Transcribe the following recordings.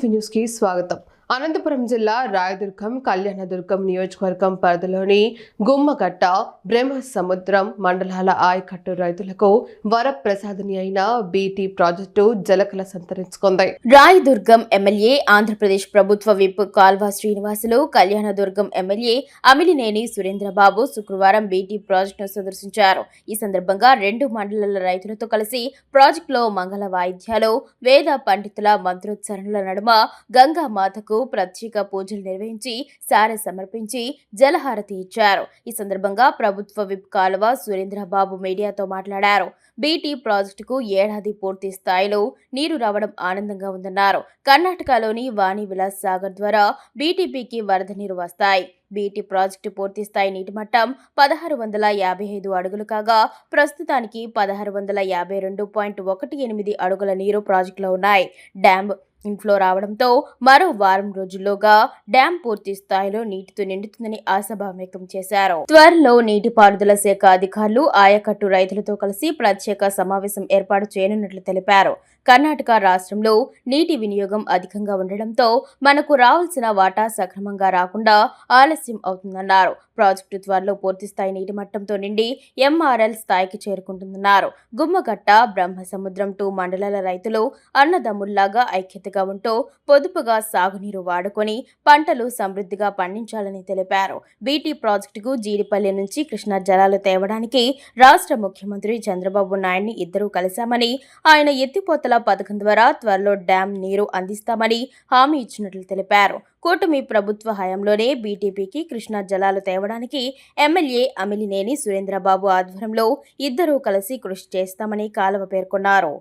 TV న్యూస్కి స్వాగతం. అనంతపురం జిల్లా రాయదుర్గం కళ్యాణదుర్గం నియోజకవర్గం పరిధిలోని గుమ్మగట్ట బ్రహ్మ సముద్రం మండలాల ఆయకట్టు రైతులకు వరప్రసాదిని అయిన బీటీ ప్రాజెక్టు జలకల సంతరించుకుంది. రాయదుర్గం ఎమ్మెల్యే ఆంధ్రప్రదేశ్ ప్రభుత్వ విప్ కాల్వా శ్రీనివాసులు కళ్యాణదుర్గం ఎమ్మెల్యే అమిలినేని సురేంద్రబాబు శుక్రవారం బీటీ ప్రాజెక్టును సందర్శించారు. ఈ సందర్భంగా రెండు మండలాల రైతులతో కలిసి ప్రాజెక్టులో మంగళ వాయిద్యాలు వేద పండితుల మంత్రోత్సరణల నడుమ గంగా మాతకు ప్రత్యేక పూజలు నిర్వహించి సారె సమర్పించి జలహారతి ఇచ్చారు. ఈ సందర్భంగా ప్రభుత్వ విప్ కాలువ సురేంద్రబాబు మీడియాతో మాట్లాడారు. బీటీ ప్రాజెక్టుకు ఏడాది పూర్తి స్థాయిలో నీరు రావడం ఆనందంగా ఉందన్నారు. కర్ణాటకలోని వాణి విలాస్ సాగర్ ద్వారా బీటీపీకి వరద నీరు వస్తాయి. బీటీ ప్రాజెక్టు పూర్తి స్థాయి నీటి మట్టం పదహారు వందల యాభై ఐదు అడుగులు కాగా ప్రస్తుతానికి పదహారు వందల యాభై రెండు పాయింట్ ఒకటి ఎనిమిది అడుగుల నీరు ప్రాజెక్టులో ఉన్నాయి. డ్యామ్ ఇన్ఫ్లో రావడంతో మరో వారం రోజుల్లోగా డ్యాం పూర్తి స్థాయిలో నీటితో నిండుతుందని ఆశాభావం వ్యక్తం చేశారు. త్వరలో నీటిపారుదల శాఖ అధికారులు ఆయకట్టు రైతులతో కలిసి ప్రత్యేక సమావేశం ఏర్పాటు చేయనున్నట్లు తెలిపారు. కర్ణాటక రాష్ట్రంలో నీటి వినియోగం అధికంగా ఉండడంతో మనకు రావాల్సిన వాటా సక్రమంగా రాకుండా ఆలస్యం అవుతుందన్నారు. ప్రాజెక్టు త్వరలో పూర్తిస్థాయి నీటి మట్టంతో నిండి ఎంఆర్ఎల్ స్థాయికి చేరుకుంటుందన్నారు. గుమ్మగట్ట బ్రహ్మసముద్రం టూ మండలాల రైతులు అన్నదమ్ముల్లాగా ఐక్యతగా ఉంటూ పొదుపుగా సాగునీరు వాడుకొని పంటలు సమృద్ధిగా పండించాలని తెలిపారు. బీటీ ప్రాజెక్టుకు జీడిపల్లి నుంచి కృష్ణా జలాలు తేవడానికి రాష్ట్ర ముఖ్యమంత్రి చంద్రబాబు నాయుడిని ఇద్దరూ కలిశామని ఆయన ఎత్తిపోతల పథకం ద్వారా త్వరలో డ్యాం నీరు అందిస్తామని హామీ ఇచ్చినట్లు తెలిపారు. కూటమి ప్రభుత్వ హయాంలోనే బీటీపీకి కృష్ణా జలాలు తేవడానికి ఎమ్మెల్యే అమిలినేని సురేంద్రబాబు ఆధ్వర్యంలో ఇద్దరూ కలిసి కృషి చేస్తామని కాలువ పేర్కొన్నారు.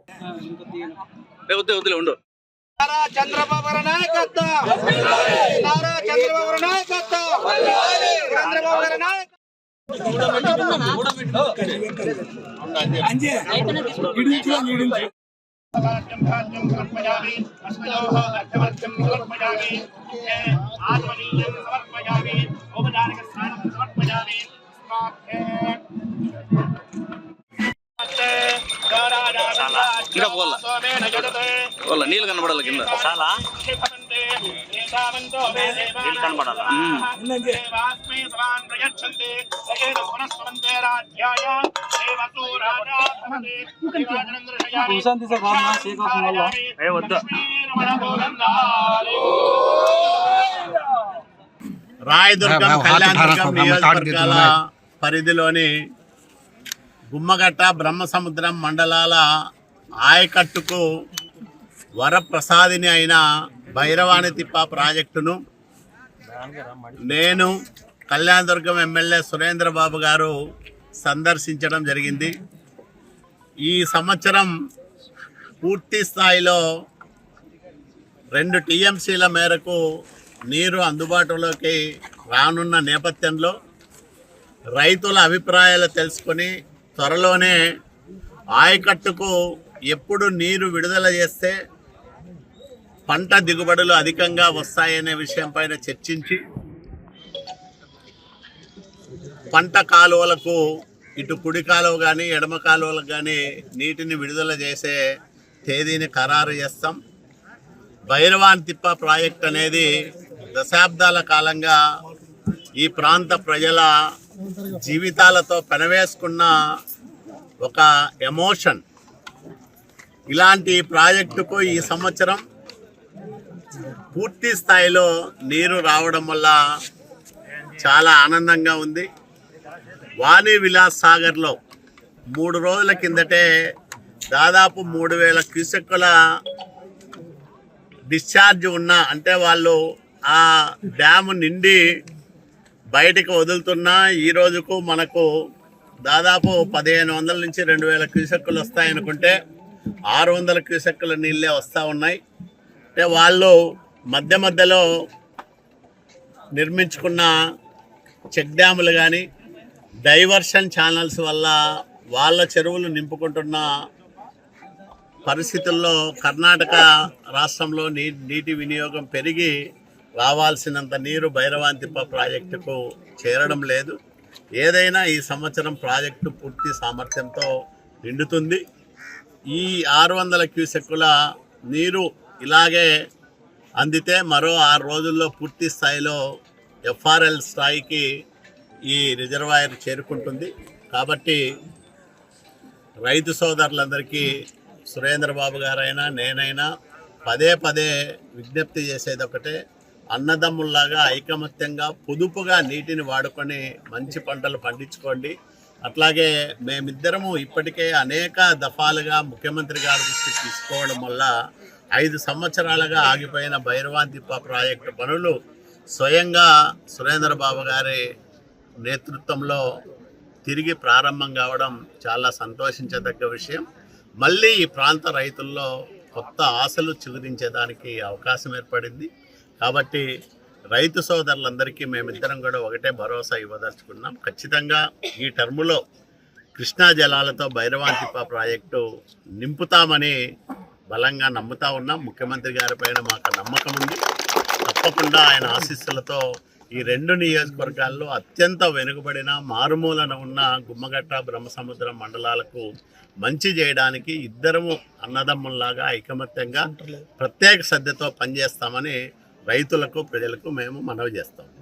నారా చంద్రబాబు గారి నాయకత్వం నారా చంద్రబాబు గారి నాయకత్వం చంద్రబాబు గారి నాయకత్వం రాజ్యం రాజ్యం సమర్పయామి అస్మయోః అర్థవర్గం సమర్పయామి ఏ ఆత్మనీయం సమర్పయామి ఔపచారిక స్నానం సమర్పయామి ఇంకా పోలా. నీళ్ళు కనబడాలి కింద నీళ్ళు కనబడాలా రాయదుర్గం నియోజకవర్గాల పరిధిలోని గుమ్మగట్ట బ్రహ్మసముద్రం మండలాల ఆయకట్టుకు వరప్రసాదిని అయిన భైరవాణి తిప్ప ప్రాజెక్టును నేను కళ్యాణదుర్గం ఎమ్మెల్యే సురేంద్రబాబు గారు సందర్శించడం జరిగింది. ఈ సంవత్సరం పూర్తి స్థాయిలో రెండు టీఎంసీల మేరకు నీరు అందుబాటులోకి రానున్న నేపథ్యంలో రైతుల అభిప్రాయాలు తెలుసుకొని త్వరలోనే ఆయకట్టుకు ఎప్పుడు నీరు విడుదల చేస్తే పంట దిగుబడులు అధికంగా వస్తాయనే విషయంపైన చర్చించి పంట కాలువలకు ఇటు కుడి కాలువ కానీ ఎడమ కాలువలకు కానీ నీటిని విడుదల చేసే తేదీని ఖరారు చేస్తాం. భైరవాన్ తిప్ప ప్రాజెక్ట్ అనేది దశాబ్దాల కాలంగా ఈ ప్రాంత ప్రజల జీవితాలతో పెనవేసుకున్న ఒక ఎమోషన్. ఇలాంటి ప్రాజెక్టుకు ఈ సంవత్సరం పూర్తి స్థాయిలో నీరు రావడం వల్ల చాలా ఆనందంగా ఉంది. వాణి విలాస్ సాగర్లో మూడు రోజుల కిందటే దాదాపు మూడు వేల క్యూసెక్కుల డిశ్చార్జ్ ఉన్న అంటే వాళ్ళు ఆ డ్యామ్ నిండి బయటకు వదులుతున్నా ఈ రోజుకు మనకు దాదాపు పదిహేను వందల నుంచి రెండు వేల క్యూసెక్కులు వస్తాయనుకుంటే ఆరు వందల క్యూసెక్కుల నీళ్ళే వస్తూ ఉన్నాయి. అంటే వాళ్ళు మధ్య మధ్యలో నిర్మించుకున్న చెక్ డ్యాములు కానీ డైవర్షన్ ఛానల్స్ వల్ల వాళ్ళ చెరువులు నింపుకుంటున్న పరిస్థితుల్లో కర్ణాటక రాష్ట్రంలో నీ నీటి వినియోగం పెరిగి రావాల్సినంత నీరు భైరవాంతిప్ప ప్రాజెక్టుకు చేరడం లేదు. ఏదైనా ఈ సంవత్సరం ప్రాజెక్టు పూర్తి సామర్థ్యంతో నిండుతుంది. ఈ ఆరు వందల క్యూసెక్కుల నీరు ఇలాగే అందితే మరో ఆరు రోజుల్లో పూర్తి స్థాయిలో ఎఫ్ఆర్ఎల్ స్థాయికి ఈ రిజర్వాయర్ చేరుకుంటుంది. కాబట్టి రైతు సోదరులందరికీ సురేంద్ర బాబు గారైనా నేనైనా పదే పదే విజ్ఞప్తి చేసేది ఒకటే అన్నదమ్ముల్లాగా ఐకమత్యంగా పొదుపుగా నీటిని వాడుకొని మంచి పంటలు పండించుకోండి. అట్లాగే మేమిద్దరము ఇప్పటికే అనేక దఫాలుగా ముఖ్యమంత్రి గారి దృష్టికి తీసుకోవడం వల్ల ఐదు సంవత్సరాలుగా ఆగిపోయిన భైరవాంతిప్ప ప్రాజెక్టు పనులు స్వయంగా సురేంద్ర బాబు గారి నేతృత్వంలో తిరిగి ప్రారంభం కావడం చాలా సంతోషించదగ్గ విషయం. మళ్ళీ ఈ ప్రాంత రైతుల్లో కొత్త ఆశలు చిగురించేదానికి అవకాశం ఏర్పడింది. కాబట్టి రైతు సోదరులందరికీ మేమిద్దరం కూడా ఒకటే భరోసా ఇవ్వదలుచుకున్నాం. ఖచ్చితంగా ఈ టర్ములో కృష్ణా జలాలతో భైరవాంతిప్ప ప్రాజెక్టు నింపుతామని బలంగా నమ్ముతా ఉన్నాం. ముఖ్యమంత్రి గారి పైన మాకు నమ్మకం ఉంది. తప్పకుండా ఆయన ఆశీస్సులతో ఈ రెండు నియోజకవర్గాల్లో అత్యంత వెనుకబడిన మారుమూలన ఉన్న గుమ్మగట్ట బ్రహ్మసముద్రం మండలాలకు మంచి చేయడానికి ఇద్దరము అన్నదమ్ముల్లాగా ఐకమత్యంగా ప్రత్యేక శ్రద్ధతో పనిచేస్తామని రైతులకు ప్రజలకు మేము మనవి చేస్తాం.